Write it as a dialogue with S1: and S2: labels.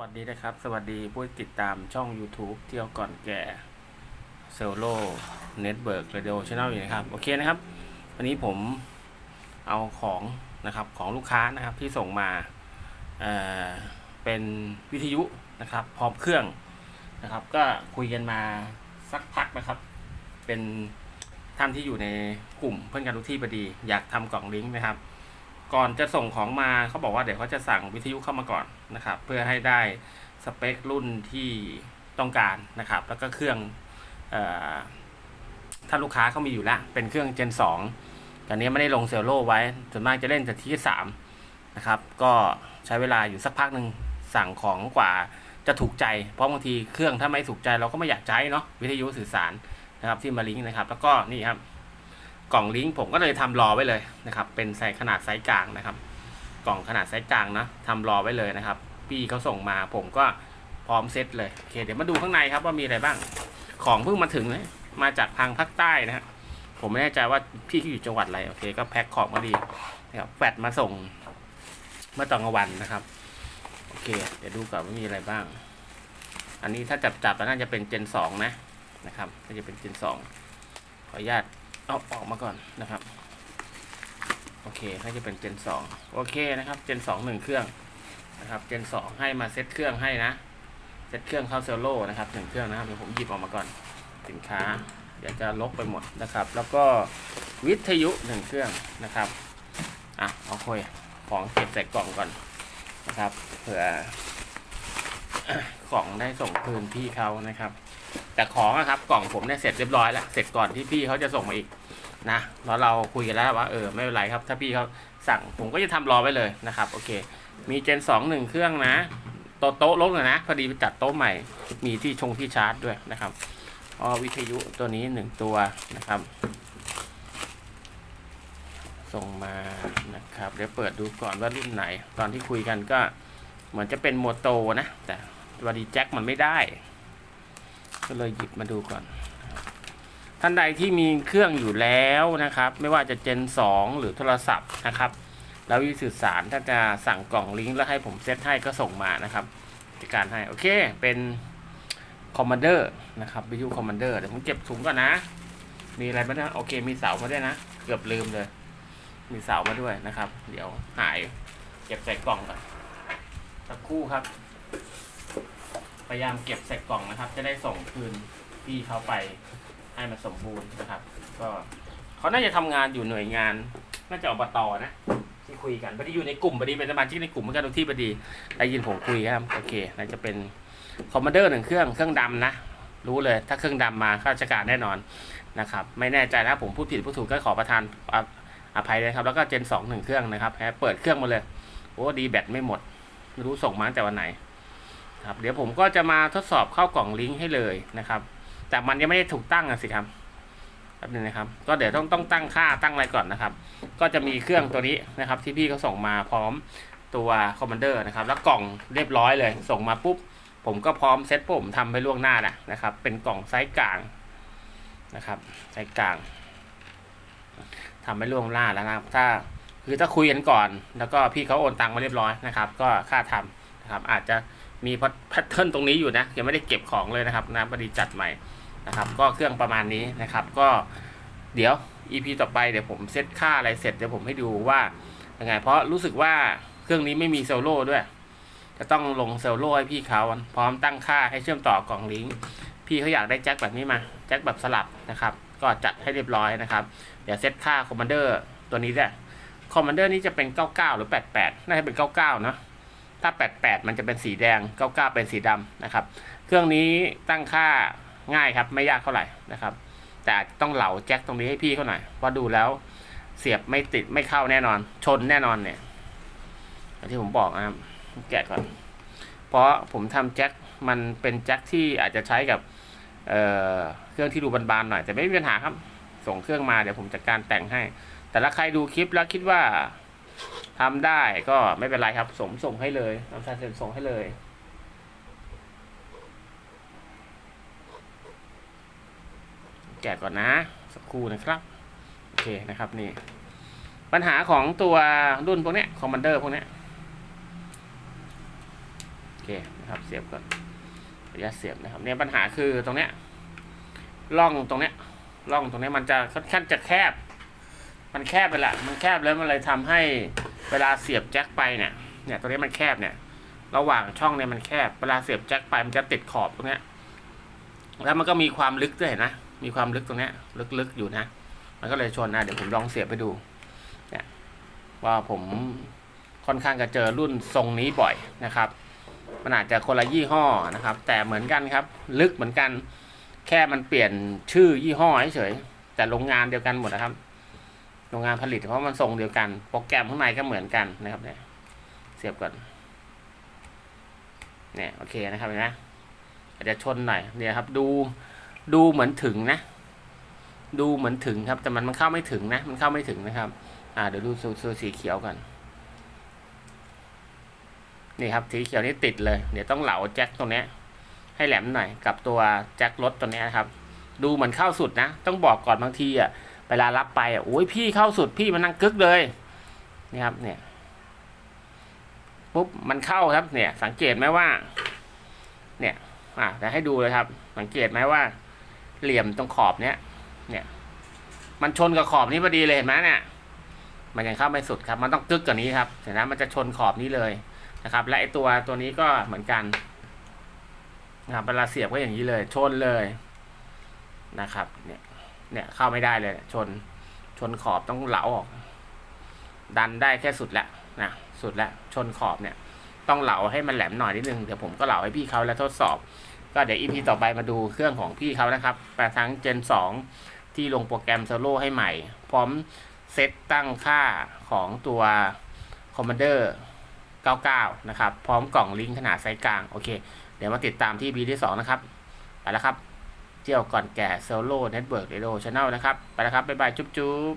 S1: วัสดีนะครับ สวัสดีผู้ติดตามช่อง YouTube เที่ยวก่อนแก่เซลโลเน็ตเบิร์กเรดิโอช n แนลอยู่นะครับ โอเคนะครับ วันนี้ผมเอาของนะครับของลูกค้านะครับที่ส่งมาเอ่อเป็นวิทยุนะครับ พร้อมเครื่องนะครับ ก็คุยกันมาสักพักนะครับ เป็นท่านที่อยู่ในกลุ่มเพื่อนกันทุกที่พอดี อยากทำกล่องลิงก์นะครับ ก่อนจะส่งของมาเขาบอกว่าเดี๋ยวเขาจะสั่งวิทยุเข้ามาก่อนนะครับ เพื่อให้ได้สเปครุ่นที่ต้องการนะครับ แล้วก็เครื่องออถ้าลูกค้าเขามีอยู่แล้ว เป็นเครื่อง Gen 2ตอนนี้ไม่ได้ลงเซลโลไว้ส่วนมากจะเล่นแต่ที่3นะครับ ก็ใช้เวลาอยู่สักพักหนึ่งสั่งของกว่าจะถูกใจ เพราะบางทีเครื่องถ้าไม่ถูกใจเราก็ไม่อยากใช้เนาะวิทยุสื่อสารนะครับที่มาลิงก์นะครับ แล้วก็นี่ครับ กล่องลิงก์ผมก็เลยทำรอไว้เลยนะครับ เป็นไซส์ขนาดไซส์กลางนะครับ กล่องขนาดไซส์กลางนะทำรอไว้เลยนะครับ พี่เขาส่งมาผมก็พร้อมเซตเลยโอเคเดี๋ยวมาดูข้างในครับว่ามีอะไรบ้าง ของเพิ่งมาถึงเลยมาจากทางภาคใต้นะฮะผมไม่แน่ใจว่าพี่เขาอยู่จังหวัดอะไรโอเค ก็แพ็คของมาดีนะครับแฟดมาส่งเมื่อตอนกลางวันนะครับโอเค เดี๋ยวดูก่อนว่ามีอะไรบ้าง อันนี้ถ้าจับจับแล้วน่าจะเป็นเจนสองนะนะครับน่าจะเป็นเจนสองขออนุญาต เอาออกมาก่อนนะครับ โอเคน่าจะเป็นเจนสองโอเคนะครับเจนสองหนึ่งเครื่องนะครับเจนสองให้มาเซตเครื่องให้นะเซตเครื่องเข้าเซลโลนะครับหนึ่งเครื่องนะครับเดี๋ยวผมหยิบออกมาก่อนสินค้าเดี๋ยวจะลบไปหมดนะครับ แล้วก็วิทยุหนึ่งเครื่องนะครับอะเอาคุยของเก็บใส่กล่องก่อนนะครับเผื่อของได้ส่งคืนพี่เขานะครับ แต่ของอะครับกล่องผมเนี่ยเสร็จเรียบร้อยแล้ว เสร็จก่อนที่พี่เขาจะส่งมาอีกนะแล้วเราคุยกันแล้วว่าเออไม่เป็นไรครับ ถ้าพี่เขาสั่งผมก็จะทำรอไว้เลยนะครับโอเค มีเจนสองหนึ่งเครื่องนะโต๊ะโต๊ะลงเลยนะพอดีไปจัดโต๊ะใหม่ มีที่ชงที่ชาร์จด้วยนะครับอ๋อวิทยุตัวนี้หนึ่งตัวนะครับ ส่งมานะครับ เดี๋ยวเปิดดูก่อนว่ารุ่นไหน ตอนที่คุยกันก็เหมือนจะเป็นโมโตนะ แต่วาดีแจ็คมันไม่ได้ ก็เลยหยิบมาดูก่อน ท่านใดที่มีเครื่องอยู่แล้วนะครับ ไม่ว่าจะเจน 2 หรือโทรศัพท์นะครับ แล้ววิสื่อสารถ้าจะสั่งกล่องลิงก์แล้วให้ผมเซตให้ก็ส่งมานะครับจัดการให้ โอเค เป็นคอมมานเดอร์นะครับวิทยุคอมมานเดอร์เดี๋ยวผมเก็บถุงก่อนนะ มีอะไรบ้างนะโอเค มีเสามาด้วยนะ เกือบลืมเลย มีเสามาด้วยนะครับ เดี๋ยวหาย เก็บใส่กล่องก่อนสักครู่ครับ พยายามเก็บใส่กล่องนะครับ จะได้ส่งคืนพี่เขาไปให้มันสมบูรณ์นะครับ ก็เขาน่าจะทำงานอยู่หน่วยงาน น่าจะอบตนะ ที่คุยกันพอดีอยู่ในกลุ่มพอดีเป็นสมาชิกในกลุ่มเหมือนกันทุกที่พอดีได้ยินผมคุยครับโอเคน่าจะเป็นคอมมานเดอร์หนึ่งเครื่องเครื่องดำนะ รู้เลยถ้าเครื่องดำมาข้าราชการแน่นอนนะครับ ไม่แน่ใจนะผมพูดผิดพูดถูกก็ขอประทานออภัยเลยครับ แล้วก็เจนสองหนึ่งเครื่องนะครับแฮะเปิดเครื่องมาเลยโอ้ดีแบตไม่หมดไม่รู้ส่งมาตั้งแต่วันไหน ครับเดี๋ยวผมก็จะมาทดสอบเข้ากล่องลิงก์ให้เลยนะครับ แต่มันยังไม่ได้ถูกตั้งอะสิครับแป๊บนึงนะครับก็เดี๋ยวต้องต้องตั้งค่าตั้งอะไรก่อนนะครับ ก็จะมีเครื่องตัวนี้นะครับ ที่พี่เขาส่งมาพร้อมตัวคอมมานเดอร์นะครับ แล้วกล่องเรียบร้อยเลย ส่งมาปุ๊บ ผมก็พร้อมเซตผมทำไปล่วงหน้าแล้วนะครับ เป็นกล่องไซส์กลางนะครับไซส์กลางทำไปล่วงหน้าแล้วนะถ้าคือถ้าคุยกันก่อน แล้วก็พี่เขาโอนตังมาเรียบร้อยนะครับ ก็ค่าทำนะครับ อาจจะ มีแพทเทิร์นตรงนี้อยู่นะยังไม่ได้เก็บของเลยนะครับนะพอดีจัดใหม่นะครับ ก็เครื่องประมาณนี้นะครับ ก็เดี๋ยว EP ต่อไปเดี๋ยวผมเซตค่าอะไรเสร็จเดี๋ยวผมให้ดูว่ายังไง เพราะรู้สึกว่าเครื่องนี้ไม่มีเซลโล่ด้วย จะต้องลงเซลโล่ให้พี่เขาพร้อมตั้งค่าให้เชื่อมต่อกล่องลิงก์พี่เขาอยากได้แจ็คแบบนี้มาแจ็คแบบสลับนะครับ ก็จัดให้เรียบร้อยนะครับ เดี๋ยวเซตค่าคอมมานเดอร์ตัวนี้ด้วยคอมมานเดอร์นี้จะเป็น 99 หรือ 88 น่าจะเป็น 99 เนาะ ถ้า 88 มันจะเป็นสีแดง 99 เป็นสีดำนะครับ เครื่องนี้ตั้งค่าง่ายครับไม่ยากเท่าไหร่นะครับ แต่ต้องเหลาแจ็คตรงนี้ให้พี่เขาหน่อยเพราะดูแล้วเสียบไม่ติดไม่เข้าแน่นอน ชนแน่นอนเนี่ยอย่างที่ผมบอกนะครับแกะก่อน เพราะผมทำแจ็คมันเป็นแจ็คที่อาจจะใช้กับเเครื่องที่ดูบานๆหน่อย แต่ไม่มีปัญหาครับ ส่งเครื่องมาเดี๋ยวผมจัดการแต่งให้ แต่ถ้าใครดูคลิปแล้วคิดว่า ทำได้ก็ไม่เป็นไรครับส่งส่งให้เลยทำการเซ็นส่งให้เลยแกะก่อนนะ สักครู่นะครับ โอเคนะครับนี่ ปัญหาของตัวรุ่นพวกนี้คอมมานเดอร์พวกนี้โอเคนะครับเสียบก่อนขออนุญาตเสียบนะครับเนี่ยปัญหาคือตรงเนี้ยร่องตรงเนี้ยร่องตรงเนี้ยมันจะค่อนข้างจะแคบ มันแคบไปละมันแคบแล้วมันเลยทำให้ เวลาเสียบแจ็คไปเนี่ย เนี่ยตรงนี้มันแคบเนี่ย ระหว่างช่องเนี่ยมันแคบ เวลาเสียบแจ็คไปมันจะติดขอบตรงเนี้ย แล้วมันก็มีความลึกด้วยนะ มีความลึกตรงเนี้ย ลึกๆอยู่นะ มันก็เลยชนนะ เดี๋ยวผมลองเสียบไปดู เนี่ย ว่าผมค่อนข้างจะเจอรุ่นทรงนี้บ่อยนะครับ มันอาจจะคนละยี่ห้อนะครับ แต่เหมือนกันครับ ลึกเหมือนกัน แค่มันเปลี่ยนชื่อยี่ห้อเฉยๆแต่โรงงานเดียวกันหมดนะครับ โรงงานผลิตเพราะมันทรงเดียวกัน โปรแกรมข้างในก็เหมือนกันนะครับเนี่ยเสียบก่อนเนี่ยโอเคนะครับเห็นไหมอาจจะชนหน่อยเนี่ยครับดูดูเหมือนถึงนะ ดูเหมือนถึงครับ แต่มันมันเข้าไม่ถึงนะ มันเข้าไม่ถึงนะครับ อ่าเดี๋ยวดูสูสูสีเขียวก่อนนี่ครับสีเขียวนี่ติดเลย เดี๋ยวต้องเหลาแจ็คตรงนี้ให้แหลมหน่อยกับตัวแจ็ครถตัวนี้นะครับ ดูเหมือนเข้าสุดนะ ต้องบอกก่อนบางทีอะ เวลารับไปอะโอ้ยพี่เข้าสุดพี่มันนั่งกึกเลยนี่ครับเนี่ยปุ๊บมันเข้าครับเนี่ย สังเกตไหมว่า เนี่ย อะแต่ให้ดูเลยครับ สังเกตไหมว่า เหลี่ยมตรงขอบเนี้ยเนี่ย มันชนกับขอบนี้พอดีเลยเห็นไหมเนี่ยมันยังเข้าไม่สุดครับ มันต้องกึกกว่านี้ครับเห็นไหมมันจะชนขอบนี้เลยนะครับ และไอตัวตัวนี้ก็เหมือนกันนะครับเวลาเสียบก็อย่างนี้เลย ชนเลยนะครับ เนี่ย เนี่ยเข้าไม่ได้เลย ชนชนขอบต้องเหลาออก ดันได้แค่สุดและนะสุดและชนขอบเนี่ย ต้องเหลาให้มันแหลมหน่อยนิดนึงเดี๋ยวผมก็เหลาให้พี่เขาแล้วทดสอบ ก็เดี๋ยวอีพีต่อไปมาดูเครื่องของพี่เขานะครับแปลทั้ง Gen 2 ที่ลงโปรแกรม Solo ให้ใหม่ พร้อมเซตตั้งค่าของตัว Commander 99 นะครับ พร้อมกล่องลิงก์ขนาดไซส์กลาง โอเค เดี๋ยวมาติดตามที่ B ที่2นะครับ ไปแล้วครับ เที่ยวก่อนแก่ Solo Network Radio Channel นะครับ ไปแล้วครับ บ๊ายบาย จุ๊บจุ๊บ